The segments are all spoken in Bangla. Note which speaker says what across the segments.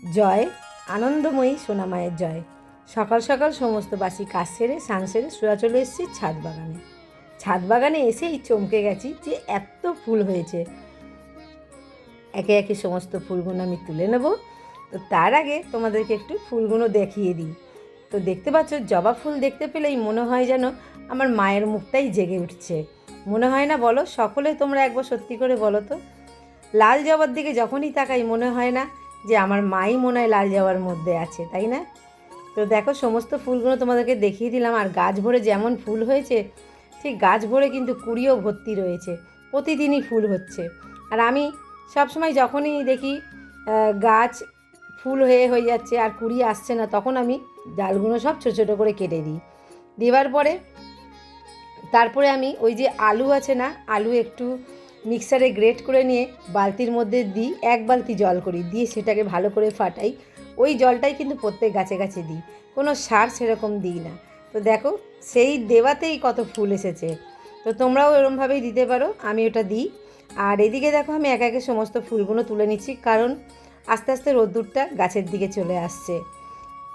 Speaker 1: জয়, আনন্দময়ী সোনামায়ের জয়। সকাল সকাল সমস্ত বাসি কাজ সেরে সান সেরে সোজা চলে এসেছি ছাদ বাগানে। ছাদ বাগানে এসেই চমকে গেছি যে এত ফুল হয়েছে। একে একে সমস্ত ফুলগুলো আমি তুলে নেব। তো তার আগে তোমাদেরকে একটু ফুলগুলো দেখিয়ে দিই। তো দেখতে পাচ্ছ, জবা ফুল দেখতে পেলেই মনে হয় যেন আমার মায়ের মুখটাই জেগে উঠছে। মনে হয় না বলো, সকলে তোমরা একবার সত্যি করে বলো তো। লাল জবার দিকে যখনই তাকাই মনে হয় না যে আমার মাই মনে হয় লাল জবার মধ্যে আছে, তাই না? তো দেখো সমস্ত ফুলগুলো তোমাদেরকে দেখিয়ে দিলাম, আর গাছ ভরে যেমন ফুল হয়েছে, ঠিক গাছ ভরে কিন্তু কুড়িও ভর্তি রয়েছে, প্রতিদিনই ফুল হচ্ছে। আর আমি সবসময় যখনই দেখি গাছ ফুল হয়ে হয়ে যাচ্ছে আর কুড়ি আসছে না, তখন আমি ডালগুলো সব ছোটো ছোটো করে কেটে দিই। দেওয়ার পরে, তারপরে আমি ওই যে আলু আছে না, আলু একটু মিক্সারে গ্রেট করে নিয়ে বালতির মধ্যে দিই, এক বালতি জল করি, দিয়ে সেটাকে ভালো করে ফাটাই। ওই জলটাই কিন্তু প্রত্যেক গাছে গাছে দিই, কোনো সার সেরকম দিই না। তো দেখো, সেই দেওয়াতেই কত ফুল এসেছে। তো তোমরাও এরমভাবেই দিতে পারো, আমি ওটা দিই। আর এদিকে দেখো, আমি একা একে সমস্ত ফুলগুলো তুলে নিচ্ছি, কারণ আস্তে আস্তে রোদ্দুরটা গাছের দিকে চলে আসছে।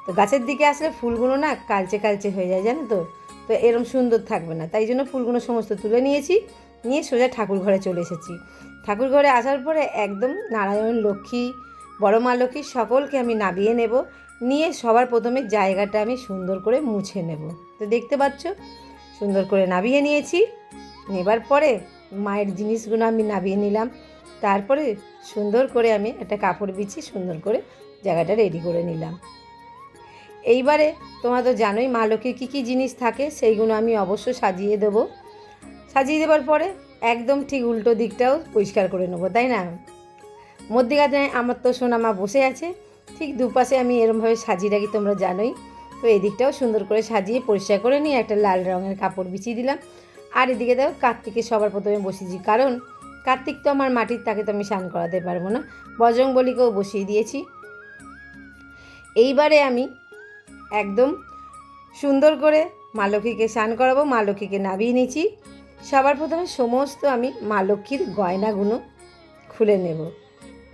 Speaker 1: তো গাছের দিকে আসলে ফুলগুলো না কালচে কালচে হয়ে যায়, জানো তো? তো এরম সুন্দর থাকবে না, তাই জন্য ফুলগুলো সমস্ত তুলে নিয়েছি। নিয়ে সোজা ঠাকুর ঘরে চলে এসেছি। ঠাকুর ঘরে আসার পরে একদম নারায়ণ, লক্ষ্মী, বড় মা লক্ষ্মী সকলকে আমি নাবিয়ে নেব। নিয়ে সবার প্রথমে জায়গাটা আমি সুন্দর করে মুছে নেব। তো দেখতে পাচ্ছ, সুন্দর করে নাবিয়ে নিয়েছি। নেবার পরে মায়ের জিনিসগুলো আমি নাবিয়ে নিলাম। তারপরে সুন্দর করে আমি একটা কাপড় বিছিয়ে সুন্দর করে জায়গাটা রেডি করে নিলাম। এইবারে তোমরা তো জানোই মা লক্ষ্মীর কী কী জিনিস থাকে, সেইগুলো আমি অবশ্য সাজিয়ে দেবো। সাজিয়ে দেওয়ার পরে একদম ঠিক উল্টো দিকটাও পরিষ্কার করে নেব, তাই না? মধ্যিখানে আমার তো সোনামা বসে আছে, ঠিক দুপাশে আমি এরমভাবে সাজিয়ে রাখি, তোমরা জানোই। তো এদিকটাও সুন্দর করে সাজিয়ে পরিষ্কার করে নিয়ে একটা লাল রঙের কাপড় বিছিয়ে দিলাম। আর এদিকে দেখো কার্তিকে সবার প্রথমে বসিয়েছি, কারণ কার্তিক তো আমার মাটির তাকে তো আমি স্নান করাতে পারব না। বজরং বলিকেও বসিয়ে দিয়েছি। এইবারে আমি একদম সুন্দর করে মা লক্ষ্মীকে স্নান করাবো, মা লক্ষ্মীকে নাবিয়ে নিয়েছি। সবার প্রথমে সমস্ত আমি মা লক্ষ্মীর গয়নাগুলো খুলে নেব।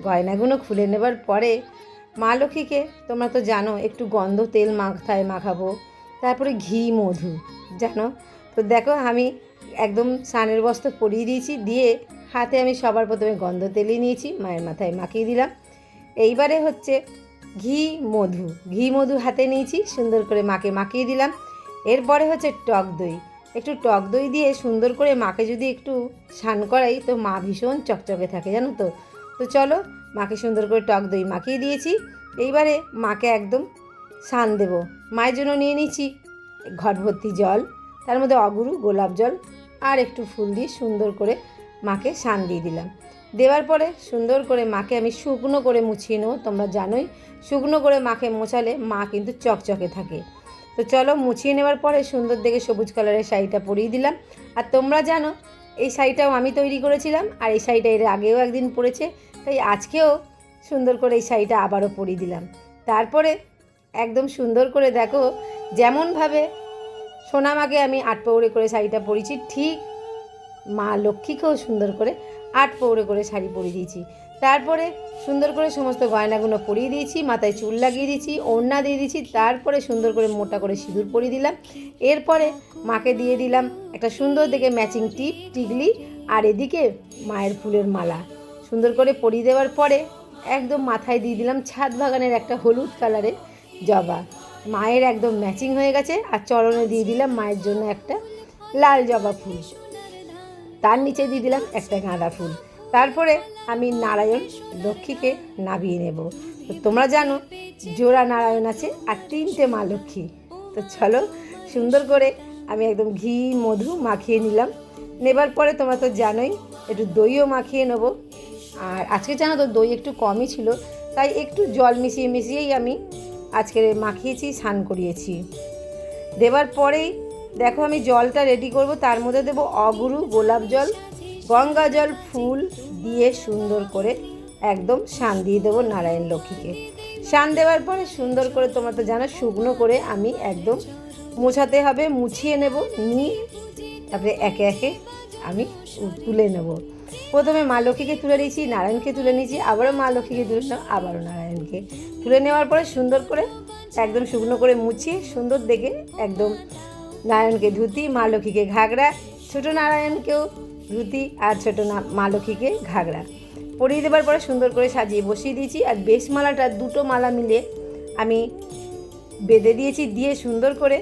Speaker 1: গয়নাগুলো খুলে নেবার পরে মা লক্ষ্মীকে, তোমরা তো জানো, একটু গন্ধ তেল মাথায় মাখাবো, তারপরে ঘি, মধু, জানো? তো দেখো, আমি একদম স্নানের বস্ত্র পরিয়ে দিয়েছি, দিয়ে হাতে আমি সবার প্রথমে গন্ধ তেলই নিয়েছি, মায়ের মাথায় মাখিয়ে দিলাম। এইবারে হচ্ছে ঘি, মধু ঘি, মধু হাতে নিয়েছি, সুন্দর করে মাকে মাখিয়ে দিলাম। এরপরে হচ্ছে টক দই। একটু টক দই দিয়ে সুন্দর করে মাকে যদি একটু স্নান করাই, তো মা ভীষণ চকচকে থাকে, জানো তো? তো চলো, মাকে সুন্দর করে টক দই মাখিয়ে দিয়েছি। এইবারে মাকে একদম স্নান দেবো। মায়ের জন্য নিয়ে নিচ্ছি ঘট ভর্তি জল, তার মধ্যে অগুরু, গোলাপ জল, আর একটু ফুল দিয়ে সুন্দর করে মাকে স্নান দিয়ে দিলাম। দেওয়ার পরে সুন্দর করে মাকে আমি শুকনো করে মুছিয়ে নেব, তোমরা জানোই। শুকনো করে মাকে মোছালে মা কিন্তু চকচকে থাকে। তো চলো মুছিয়ে নেওয়ার পরে সুন্দর দেখে সবুজ কালারের শাড়িটা পরিয়ে দিলাম। আর তোমরা জানো, এই শাড়িটাও আমি তৈরি করেছিলাম আর এই শাড়িটা এর আগেও একদিন পরেছে, তাই আজকেও সুন্দর করে এই শাড়িটা আবারও পরিয়ে দিলাম। তারপরে একদম সুন্দর করে দেখো, যেমনভাবে সোনামাকে আমি আট পৌড়ে করে শাড়িটা পরেছি, ঠিক মা লক্ষ্মীকেও সুন্দর করে আট পৌড়ে করে শাড়ি পরিয়ে দিয়েছি। তারপরে সুন্দর করে সমস্ত গয়নাগুলো পরিয়ে দিয়েছি, মাথায় চুল লাগিয়ে দিয়েছি, ওড়না দিয়ে দিয়েছি, তারপরে সুন্দর করে মোটা করে সিঁদুর পরিয়ে দিলাম। এরপরে মাকে দিয়ে দিলাম একটা সুন্দর দেখে ম্যাচিং টিপ টিকলি আর এদিকে মায়ের ফুলের মালা। সুন্দর করে পরিয়ে দেওয়ার পরে একদম মাথায় দিয়ে দিলাম ছাদ বাগানের একটা হলুদ কালারের জবা। মায়ের একদম ম্যাচিং হয়ে গেছে আর চরণে দিয়ে দিলাম মায়ের জন্য একটা লাল জবা ফুল। তার নিচে দিয়ে দিলাম একটা গাঁদা ফুল। তারপরে আমি নারায়ণ লক্ষ্মীকে নাবিয়ে নেব। তো তোমরা জানো, জোড়া নারায়ণ আছে আর তিনটে মা লক্ষ্মী। তো চলো, সুন্দর করে আমি একদম ঘি, মধু মাখিয়ে নিলাম। নেবার পরে তোমরা তো জানোই, একটু দইও মাখিয়ে নেব। আর আজকে জানো তো দই একটু কমই ছিল, তাই একটু জল মিশিয়ে মিশিয়েই আমি আজকে মাখিয়েছি, স্নান করিয়েছি। দেবার পরেই দেখো আমি জলটা রেডি করব, তার মধ্যে দেবো অগুরু গোলাপ জল গঙ্গা জল ফুল দিয়ে সুন্দর করে একদম শান দিয়ে দেবো নারায়ণ লক্ষ্মীকে। শান দেওয়ার পরে সুন্দর করে তোমরা তো জানো, শুকনো করে আমি একদম মোছাতে হবে, মুছিয়ে নেব, নিয়ে তারপরে একে একে আমি তুলে নেব। প্রথমে মা লক্ষ্মীকে তুলে নিয়েছি, নারায়ণকে তুলে নিয়েছি, আবারও মা লক্ষ্মীকে তুলে নিলাম, আবারও নারায়ণকে। তুলে নেওয়ার পরে সুন্দর করে একদম শুকনো করে মুছিয়ে সুন্দর দেখে একদম নারায়ণকে ধুতি, মা লক্ষ্মীকে ঘাগরা, ছোটো নারায়ণকেও ধুতি আর ছোটো না মা লক্ষ্মীকে ঘাগরা। পরিয়ে দেওয়ার পরে সুন্দর করে সাজিয়ে বসিয়ে দিয়েছি আর বেশ মালাটা দুটো মালা মিলে আমি বেঁধে দিয়েছি দিয়ে সুন্দর করে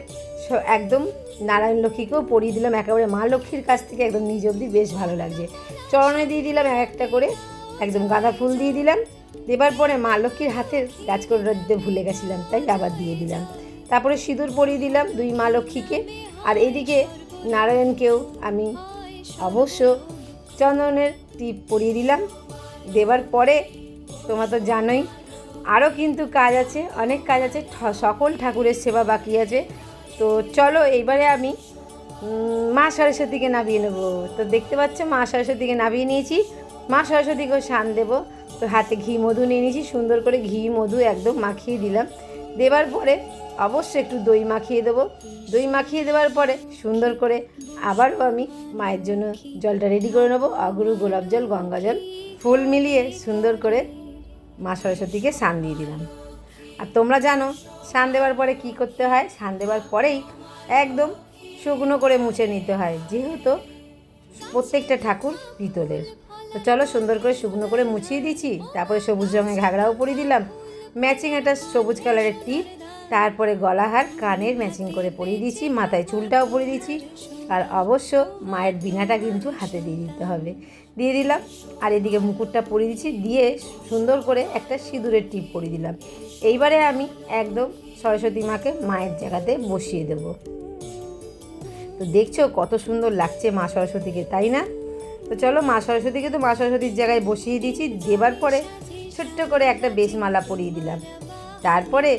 Speaker 1: একদম নারায়ণ লক্ষ্মীকেও পরিয়ে দিলাম। একেবারে মা লক্ষ্মীর কাছ থেকে একদম নিজ অবধি বেশ ভালো লাগছে। চরণে দিয়ে দিলাম এক একটা করে, একদম গাঁদা ফুল দিয়ে দিলাম। দেবার পরে মা লক্ষ্মীর হাতের করে দিতে ভুলে গেছিলাম, তাই আবার দিয়ে দিলাম। তারপরে সিঁদুর পরিয়ে দিলাম দুই মা লক্ষ্মীকে। আর এদিকে নারায়ণকেও আমি অবশ্য চন্দনের টিপ পরিয়ে দিলাম। দেবার পরে, তোমরা তো জানোই আরও কিন্তু কাজ আছে, অনেক কাজ আছে সকল ঠাকুরের সেবা বাকি আছে। তো চলো, এইবারে আমি মা সরস্বতীকে নামিয়ে নেব। তো দেখতে পাচ্ছ, মা সরস্বতীকে নামিয়ে নিয়েছি। মা সরস্বতীকেও শান দেবো। তো হাতে ঘি মধু নিয়ে নিয়েছি, সুন্দর করে ঘি মধু একদম মাখিয়ে দিলাম। দেবার পরে অবশ্যই একটু দই মাখিয়ে দেবো। দই মাখিয়ে দেওয়ার পরে সুন্দর করে আবারও আমি মায়ের জন্য জলটা রেডি করে নেব। অগুরু গোলাপ জল, গঙ্গা জল, ফুল মিলিয়ে সুন্দর করে মা সরস্বতীকে শান দিয়ে দিলাম। আর তোমরা জানো শান দেওয়ার পরে কি করতে হয়? শান দেওয়ার পরেই একদম শুকনো করে মুছে নিতে হয়, যেহেতু প্রত্যেকটা ঠাকুর পিতলের। তো চলো সুন্দর করে শুকনো করে মুছিয়ে দিচ্ছি তারপরে সবুজ রঙের ঘাগড়াও পরিয়ে দিলাম। ম্যাচিং একটা সবুজ কালারের টিপ তারপরে গলাহার কানের ম্যাচিং করে পরিয়ে দিয়েছি, মাথায় চুলটাও পরিয়ে দিয়েছি, আর অবশ্য মায়ের বিনাটা কিন্তু হাতে দিয়ে দিতে হবে। দিয়ে দিলাম, আর এদিকে মুকুটটা পরিয়ে দিচ্ছি দিয়ে সুন্দর করে একটা সিঁদুরের টিপ পরিয়ে দিলাম। এইবারে আমি একদম সরস্বতী মাকে মায়ের জায়গাতে বসিয়ে দেবো। তো দেখছ কত সুন্দর লাগছে মা সরস্বতীকে, তাই না? তো চলো মা সরস্বতীকে তো মা সরস্বতীর জায়গায় বসিয়ে দিয়েছি, দেবার পরে ছোট্ট করে একটা বেশমালা পরিয়ে দিলাম। তারপরে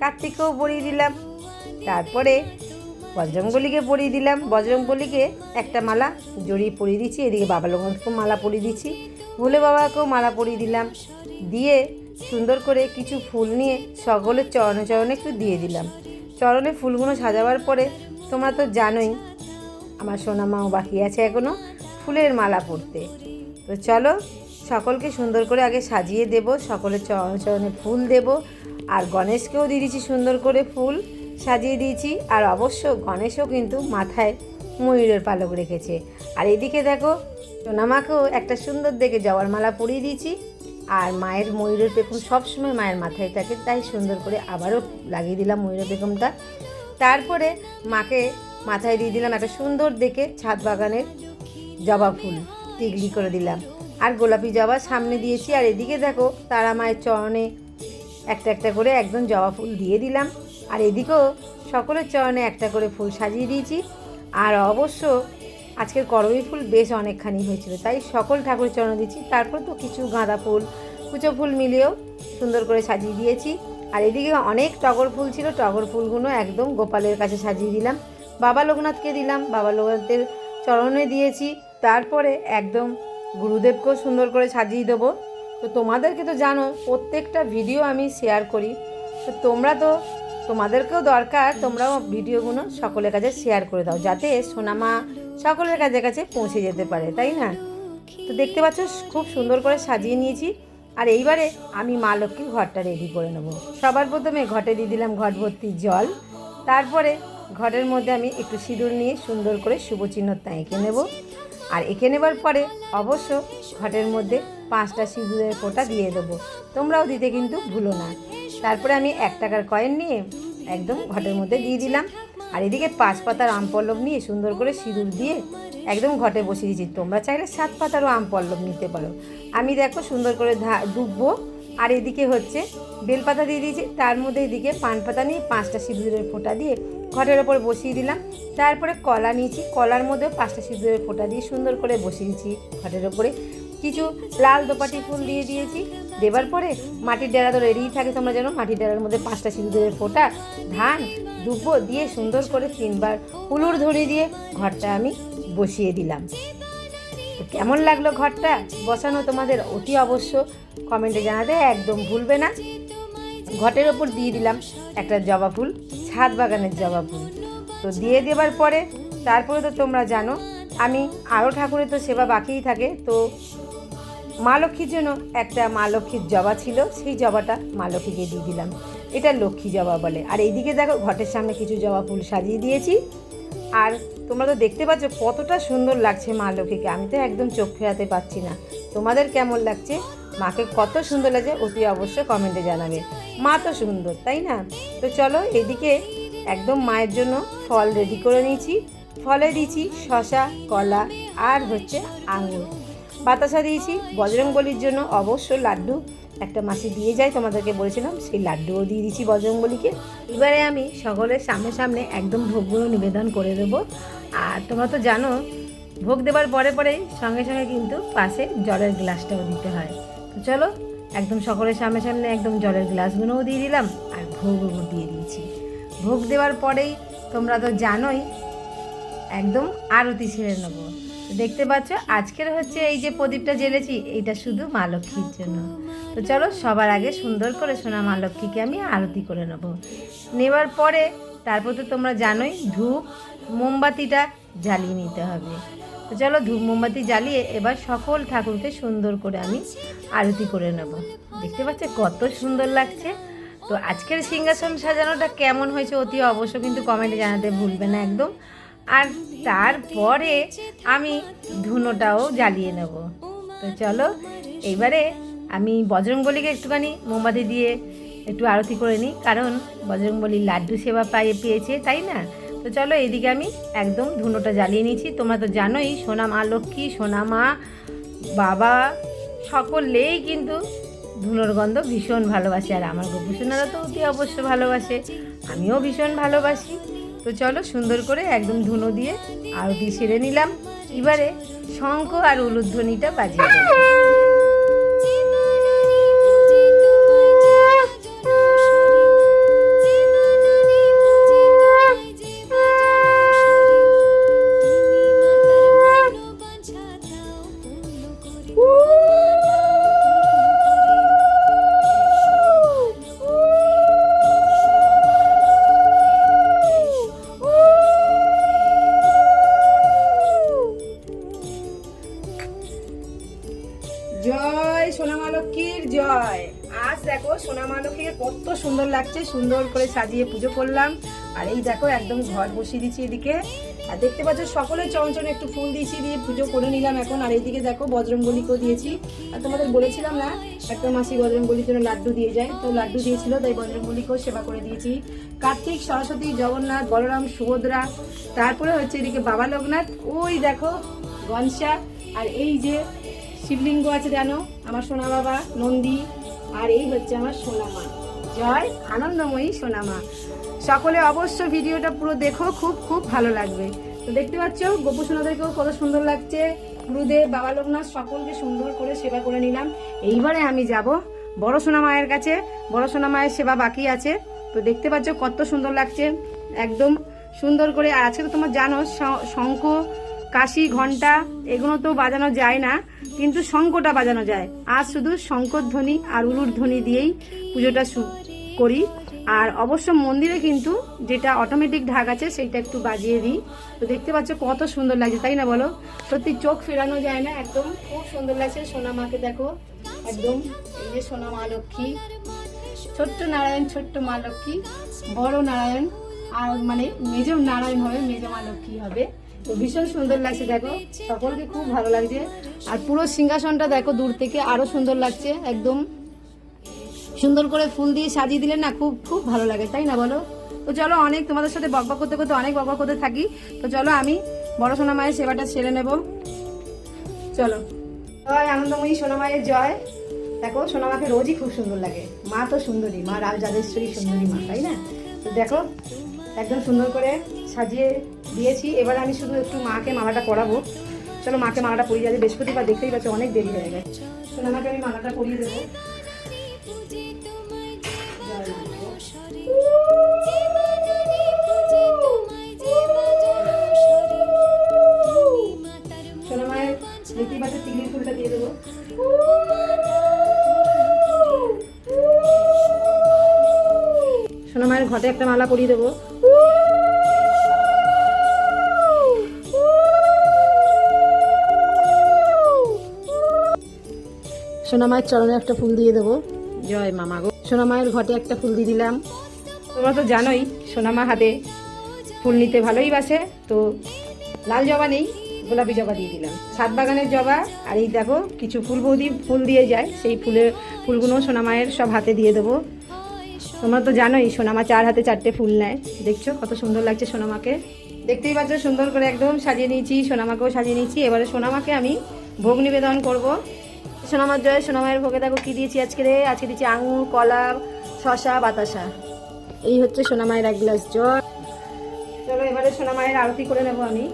Speaker 1: কার্তিককেও পরিয়ে দিলাম। তারপরে বজরঙ্গলিকে পরিয়ে দিলাম। বজরঙ্গলিকে একটা মালা জড়িয়ে পরিয়ে দিচ্ছি, এদিকে বাবা লোকনাথকেও মালা পরিয়ে দিচ্ছি, ভোলে বাবাকেও মালা পরিয়ে দিলাম। দিয়ে সুন্দর করে কিছু ফুল নিয়ে সকলের চরণে চরণে একটু দিয়ে দিলাম। চরণে ফুলগুলো সাজাবার পরে তোমরা তো জানোই, আমার সোনামাও বাকি আছে এখনও ফুলের মালা পরতে। তো চলো সকলকে সুন্দর করে আগে সাজিয়ে দেব, সকলের চরণ ফুল দেব, আর গণেশকেও দিয়ে দিয়েছি সুন্দর করে ফুল সাজিয়ে দিয়েছি, আর অবশ্য গণেশও কিন্তু মাথায় ময়ূরের পালক রেখেছে। আর এদিকে দেখো, সোনামাকেও একটা সুন্দর দেখে জবার মালা পরিয়ে দিয়েছি, আর মায়ের ময়ূরের পেখম সবসময় মায়ের মাথায় থাকে, তাই সুন্দর করে আবারও লাগিয়ে দিলাম ময়ূরের পেখমটা। তারপরে মাকে মাথায় দিয়ে দিলাম একটা সুন্দর দেখে ছাদ বাগানের জবা ফুল টিগলি করে দিলাম। আর গোলাপি জবা সামনে দিয়েছি, আর এদিকে দেখো তারা মায়ের চরণে একটা একটা করে একদম জবা ফুল দিয়ে দিলাম। আর এদিকেও সকলের চরণে একটা করে ফুল সাজিয়ে দিয়েছি। আর অবশ্য আজকের করবী ফুল বেশ অনেকখানি হয়েছিল, তাই সকল ঠাকুরের চরণে দিচ্ছি তারপর তো কিছু গাঁদা ফুল, কুচো ফুল মিলিয়েও সুন্দর করে সাজিয়ে দিয়েছি। আর এদিকে অনেক টগর ফুল ছিল, টগর ফুলগুলো একদম গোপালের কাছে সাজিয়ে দিলাম। বাবা লোকনাথকে দিলাম, বাবা লোকনাথের চরণে দিয়েছি। তারপরে একদম গুরুদেবকেও সুন্দর করে সাজিয়ে দেবো। তো তোমাদেরকে তো জানো, প্রত্যেকটা ভিডিও আমি শেয়ার করি। তো তোমরা তো, তোমাদেরকেও দরকার, তোমরাও ভিডিওগুলো সকলের কাছে শেয়ার করে দাও, যাতে সোনামা সকলের কাছে কাছে পৌঁছে যেতে পারে, তাই না? তো দেখতে পাচ্ছ, খুব সুন্দর করে সাজিয়ে নিয়েছি। আর এইবারে আমি মা লক্ষ্মীর ঘরটা রেডি করে নেব। সবার প্রথমে ঘটে দিয়ে দিলাম ঘট ভর্তি জল। তারপরে ঘটের মধ্যে আমি একটু সিঁদুর নিয়ে সুন্দর করে শুভ চিহ্নটা এঁকে নেব। আর এঁকে নেবার পরে অবশ্য ঘটের মধ্যে পাঁচটা সিঁদুরের ফোঁটা দিয়ে দেবো। তোমরাও দিতে কিন্তু ভুলো না। তারপরে আমি এক টাকার কয়েন নিয়ে একদম ঘটের মধ্যে দিয়ে দিলাম। আর এদিকে পাঁচ পাতার আম পল্লব নিয়ে সুন্দর করে সিঁদুর দিয়ে একদম ঘটে বসিয়ে দিয়েছি তোমরা চাইলে সাত পাতারও আম পল্লব নিতে পারো। আমি দেখো সুন্দর করে ধা ডুববো। আর এদিকে হচ্ছে বেলপাতা দিয়ে দিয়েছি, তার মধ্যে এদিকে পান পাতা নিয়ে পাঁচটা সিঁদুরের ফোঁটা দিয়ে ঘটের ওপর বসিয়ে দিলাম। তারপরে কলা নিয়েছি, কলার মধ্যেও পাঁচটা সিঁদুরের ফোঁটা দিয়ে সুন্দর করে বসিয়ে দিয়েছি ঘটের ওপরে। কিছু লাল দোপাটি ফুল দিয়ে দিয়েছি, দেবার পরে মাটির ডেরা তো রেডিই থাকে, তোমরা জানো মাটির ডেরার মধ্যে পাঁচটা সিঁদুরের ফোঁটা, ধান, দুব্বো দিয়ে সুন্দর করে তিনবার উলুর ধরে দিয়ে ঘরটা আমি বসিয়ে দিলাম। কেমন লাগল ঘরটা? বসানো তোমাদের অতি অবশ্য। কমেন্টে জানাতে একদম ভুলবে না। ঘটের ওপর দিয়ে দিলাম একটা জবা ফুল, ছাদ বাগানের জবা ফুল। তো দিয়ে দেবার পরে, তারপরে তো তোমরা জানো, আমি আরও ঠাকুরের তো সেবা বাকিই থাকে। তো মা লক্ষ্মীর জন্য একটা মা লক্ষ্মীর জবা ছিল, সেই জবাটা মা লক্ষ্মীকে দিয়ে দিলাম। এটা লক্ষ্মী জবা বলে। আর এইদিকে দেখো, ঘটের সামনে কিছু জবা ফুল সাজিয়ে দিয়েছি। আর তোমরা তো দেখতে পাচ্ছ কতটা সুন্দর লাগছে মা লক্ষ্মীকে। আমি তো একদম চোখ ফেরাতে পারছি না। তোমাদের কেমন লাগছে? মাকে কত সুন্দর লাগছে, অতি অবশ্যই কমেন্টে জানাবে। মা তো সুন্দর, তাই না? তো চলো এদিকে একদম মায়ের জন্য ফল রেডি করে নিয়েছি। ফলে দিয়েছি শশা, কলা আর হচ্ছে আঙুর। বাতাসা দিয়েছি বজরংবলির জন্য অবশ্য লাড্ডু। একটা মাসি দিয়ে যায়, তোমাদেরকে বলেছিলাম, সেই লাড্ডুও দিয়ে দিচ্ছি বজরংবলিকে। এবারে আমি সকলের সামনে সামনে একদম ভোগগুলো নিবেদন করে দেবো। আর তোমরা তো জানো, ভোগ দেবার পরে পরে সঙ্গে সঙ্গে কিন্তু পাশে জলের গ্লাসটাও দিতে হয়। তো চলো, একদম সকলের সামনে সামনে একদম জলের গ্লাসগুলোও দিয়ে দিলাম, আর ভোগও দিয়ে দিয়েছি। ভোগ দেওয়ার পরেই তোমরা তো জানোই, একদম আরতি ছেড়ে নেব। দেখতে পাচ্ছ, আজকের হচ্ছে এই যে প্রদীপটা জ্বেলেছি, এইটা শুধু মা লক্ষ্মীর জন্য। তো চলো সবার আগে সুন্দর করে সোনা মা লক্ষ্মীকে আমি আরতি করে নেব। নেবার পরে তারপর তো তোমরা জানোই, ধূপ, মোমবাতিটা জ্বালিয়ে নিতে হবে। তো চলো ধূপ, মোমবাতি জ্বালিয়ে এবার সকল ঠাকুরকে সুন্দর করে আমি আরতি করে নেব। দেখতে পাচ্ছ কত সুন্দর লাগছে। তো আজকের সিংহাসন সাজানোটা কেমন হয়েছে অতি অবশ্য কিন্তু কমেন্টে জানাতে ভুলবে না একদম। আর তারপরে আমি ধুনোটাও জ্বালিয়ে নেব। তো চলো, এইবারে আমি বজরংবলীকে একটুখানি মোমবাতি দিয়ে একটু আরতি করে নিই, কারণ বজরংবলী লাড্ডু সেবা পাই পেয়েছে, তাই না? তো চলো এইদিকে আমি একদম ধুনোটা জ্বালিয়ে নিয়েছি তোমরা তো জানোই, সোনা মা লক্ষ্মী, সোনা মা বাবা সকলেই কিন্তু ধুনোর গন্ধ ভীষণ ভালোবাসে, আর আমার গোপুসোনারা তো অতি অবশ্য ভালোবাসে, আমিও ভীষণ ভালোবাসি। তো চলো সুন্দর করে একদম ধুনো দিয়ে আরতি সেরে নিলাম। এবারে শঙ্খ আর উলুধ্বনিটা বাজিয়ে জয় সোনামা লক্ষ্মীর, জয়। আজ দেখো সোনামা লক্ষ্মীকে কত সুন্দর লাগছে, সুন্দর করে সাজিয়ে পুজো করলাম। আর এই দেখো একদম ঘর বসিয়ে দিচ্ছি এদিকে। আর দেখতে পাচ্ছ সকলের চঞ্চনে একটু ফুল দিয়েছি দিয়ে পুজো করে নিলাম এখন। আর এইদিকে দেখো বজরঙ্গলিকেও দিয়েছি। আর তোমাদের বলেছিলাম না, একটা মাসি বজরঙ্গলির জন্য লাড্ডু দিয়ে যায়। তো লাড্ডু দিয়েছিল, তাই বজরঙ্গলিকেও সেবা করে দিয়েছি। কার্তিক, সরস্বতী, জগন্নাথ, বলরাম, সুভদ্রা, তারপরে হচ্ছে এদিকে বাবা লোকনাথ। ওই দেখো গনসা। আর এই যে শিবলিঙ্গ আছে জানো? আমার সোনা বাবা, নন্দী, আর এই হচ্ছে আমার সোনা মা। জয় আনন্দময়ী সোনা মা। সকলে অবশ্য ভিডিওটা পুরো দেখো, খুব খুব ভালো লাগবে। তো দেখতে পাচ্ছ, গোপু সোনাদেরকেও কত সুন্দর লাগছে। গুরুদেব, বাবা লোকনাথ সকলকে সুন্দর করে সেবা করে নিলাম। এইবারে আমি যাব বড় সোনা মায়ের কাছে। বড় সোনা মায়ের সেবা বাকি আছে। তো দেখতে পাচ্ছ কত সুন্দর লাগছে। একদম সুন্দর করে আজকে তো তোমার জানো শঙ্খ কাশি ঘণ্টা এগুলো তো বাজানো যায় না, কিন্তু শঙ্কটা বাজানো যায়। আর শুধু শঙ্কর ধ্বনি আর উলুর ধ্বনি দিয়েই পুজোটা করি। আর অবশ্য মন্দিরে কিন্তু যেটা অটোমেটিক ঢাক আছে, সেইটা একটু বাজিয়ে দিই। তো দেখতে পাচ্ছ কত সুন্দর লাগছে, তাই না বলো? সত্যি চোখ ফেরানো যায় না, একদম খুব সুন্দর লাগছে। সোনা মাকে দেখো, একদম এই যে সোনা মা লক্ষ্মী। ছোট্ট নারায়ণ, ছোট্ট মা লক্ষ্মী, বড় নারায়ণ, আর মানে মেজ নারায়ণ হবে, মেজ মা লক্ষ্মী হবে। তো ভীষণ সুন্দর লাগছে, দেখো। সকলকে খুব ভালো লাগছে। আর পুরো সিংহাসনটা দেখো দূর থেকে, আরও সুন্দর লাগছে, একদম। সুন্দর করে ফুল দিয়ে সাজিয়ে দিলে না খুব খুব ভালো লাগে, তাই না বলো? তো চলো অনেক তোমাদের সাথে বকবক করতে করতে অনেক বকবক করতে থাকি। তো চলো আমি বড় সোনা মায়ের সেবাটা সেরে নেব। চলো। জয় আনন্দময়ী সোনা মায়ের জয়। দেখো সোনা মাকে রোজই খুব সুন্দর লাগে। মা তো সুন্দরী, মা রাজরাজেশ্বরী সুন্দরী মা, তাই না? তো দেখো, একদম সুন্দর করে সাজিয়ে দিয়েছি। এবার আমি শুধু একটু মাকে মালাটা পরাবো। চলো মাকে মালাটা পরিয়ে যাবে বৃহস্পতিবার দেখতেই পাচ্ছ, অনেক দেরি হয়ে গেছে। মাকে আমি মালাটা পরিয়ে দেবো। জয় মা। সোনা মায়ের দেখতেই পাচ্ছ তিগির ফুলটা দিয়ে দেবো। সোনা মায়ের ঘটে একটা মালা পরিয়ে দেবো। সোনা মায়ের চরণে একটা ফুল দিয়ে দেবো। জয় মামা গো। সোনা মায়ের ঘটে একটা ফুল দিয়ে দিলাম। তোমরা তো জানোই সোনামা হাতে ফুল নিতে ভালোই বাসে তো লাল জবা নেই গোলাপি জবা দিয়ে দিলাম। সাত বাগানের জবা আর এই দেখো কিছু ফুল বৌদি ফুল দিয়ে যায় সেই ফুলের ফুলগুলো সোনামায়ের সব হাতে দিয়ে দেবো। তোমরা তো জানোই সোনামা চার হাতে চারটে ফুল নেয়। দেখছ কত সুন্দর লাগছে সোনামাকে। দেখতেই পাচ্ছ সুন্দর করে একদম সাজিয়ে নিয়েছি সোনামাকেও সাজিয়ে নিয়েছি। এবারে সোনামাকে আমি ভোগ নিবেদন করব। সোনামার জয়, সোনামায়ের ভোগে দেখো কি দিয়েছি আজকে রে? আজকে দিয়েছি আঙুর, কলা শশা বাতাসা। এই হচ্ছে সোনামায়ের এক গ্লাস জল। চলো এবারে সোনামায়ের আরতি করে নেব আমি।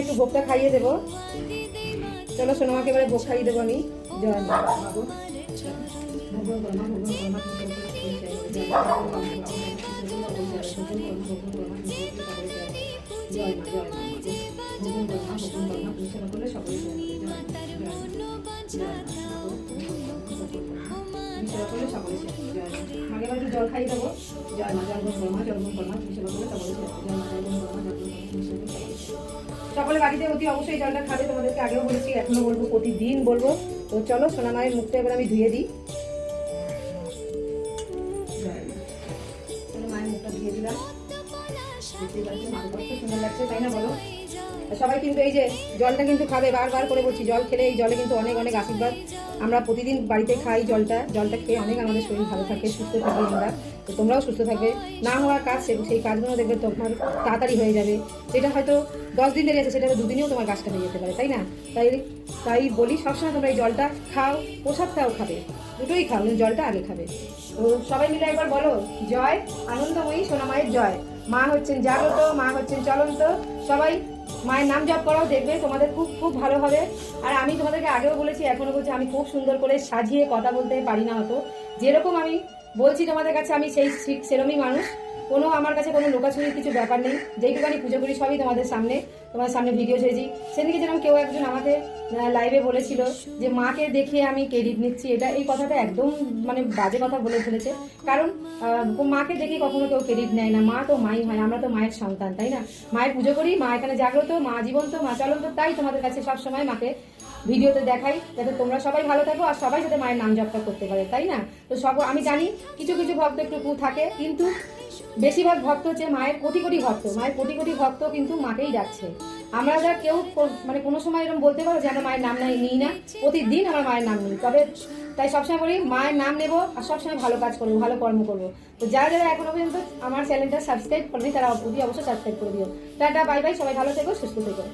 Speaker 1: আমি একটু ভোগটা খাইয়ে দেবো। চলো সোনামাকে এবারে ভোগ খাইয়ে দেবো আমি। জয় মা। সকলে জল খাইয়ে দেবো জল মা জল বাড়িতে অতি অবশ্যই জলটা খাবে, তোমাদেরকে আগেও বলেছি, এখনও বলব, প্রতিদিন বলব। তো চলো, সোনা মায়ের মুখটা এবার আমি ধুয়ে দিই। সুন্দর লাগছে, তাই না বলো? সবাই কিন্তু এই যে জলটা কিন্তু খাবে, বারবার করে বলছি, জল খেলে এই জলে কিন্তু অনেক অনেক আশীর্বাদ। আমরা প্রতিদিন বাড়িতে খাই জলটা জলটা খেয়ে অনেক আমাদের শরীর ভালো থাকে, সুস্থ থাকি আমরা। তো তোমরাও সুস্থ থাকবে। না হওয়ার কাজ সেই কাজগুলো দেখবে তোমার তাড়াতাড়ি হয়ে যাবে। যেটা হয়তো দশ দিন লেগে আছে সেটা দুদিনেও তোমার গাছটা হয়ে যেতে পারে, তাই না? তাই তাই বলি, সবসময় তোমরা এই জলটা খাও, প্রসাদটাও খাবে। দুটোই খাও জলটা আগে খাবে। তো সবাই মিলে একবার বলো, জয় আনন্দময়ী সোনামায়ের জয়। মা হচ্ছেন জাগ্রত, মা হচ্ছেন চলন্ত। সবাই মায়ের নাম জপ করাও দেখবে, তোমাদের খুব খুব ভালো হবে। আর আমি তোমাদেরকে আগেও বলেছি, এখনও বলছি, আমি খুব সুন্দর করে সাজিয়ে কথা বলতে পারি না হতো যেরকম আমি বলছি তোমাদের কাছে, আমি সেই সেরমই মানুষ। কোনো আমার কাছে কোনো লোকাছুরির কিছু ব্যাপার নেই। যেইটুকু আমি পুজো করি সবই তোমাদের সামনে তোমাদের সামনে ভিডিও ছেড়েছি। সেদিকে যেরকম কেউ একজন আমাকে লাইভে বলেছিল যে, মাকে দেখে আমি ক্রেডিট নিচ্ছি। এটা এই কথাটা একদম মানে বাজে কথা বলে ফেলেছে। কারণ মাকে দেখে কখনো কেউ ক্রেডিট নেয় না। মা তো মাই হয়, আমরা তো মায়ের সন্তান, তাই না? মায়ের পুজো করি, মা এখানে জাগ্রত, মা জীবন্ত, মা চলন্ত, তাই তোমাদের কাছে সবসময় মাকে ভিডিওতে দেখাই যাতে তোমরা সবাই ভালো থাকো আর সবাই যাতে মায়ের নাম জপটা করতে পারে, তাই না? তো সব আমি জানি কিছু কিছু ভক্ত একটু থাকে, কিন্তু বেশিরভাগ ভক্ত হচ্ছে মায়ের কোটি কোটি ভক্ত, মায়ের কোটি কোটি ভক্ত কিন্তু মাকেই ডাকছে। আমরা যা কেউ মানে কোনো সময় এরকম বলতে পারো যে মায়ের নাম নাই, নিই না, প্রতিদিন আমার মায়ের নাম নিই। তবে তাই সবসময় বলি, মায়ের নাম নেব আর সবসময় ভালো কাজ করব, ভালো কর্ম করব। তো যারা যারা এখনও পর্যন্ত আমার চ্যানেলটা সাবস্ক্রাইব করেনি, তারা অবশ্যই সাবস্ক্রাইব করে দিও। টাটা, বাই বাই, সবাই ভালো থেকো, সুস্থ থেকো।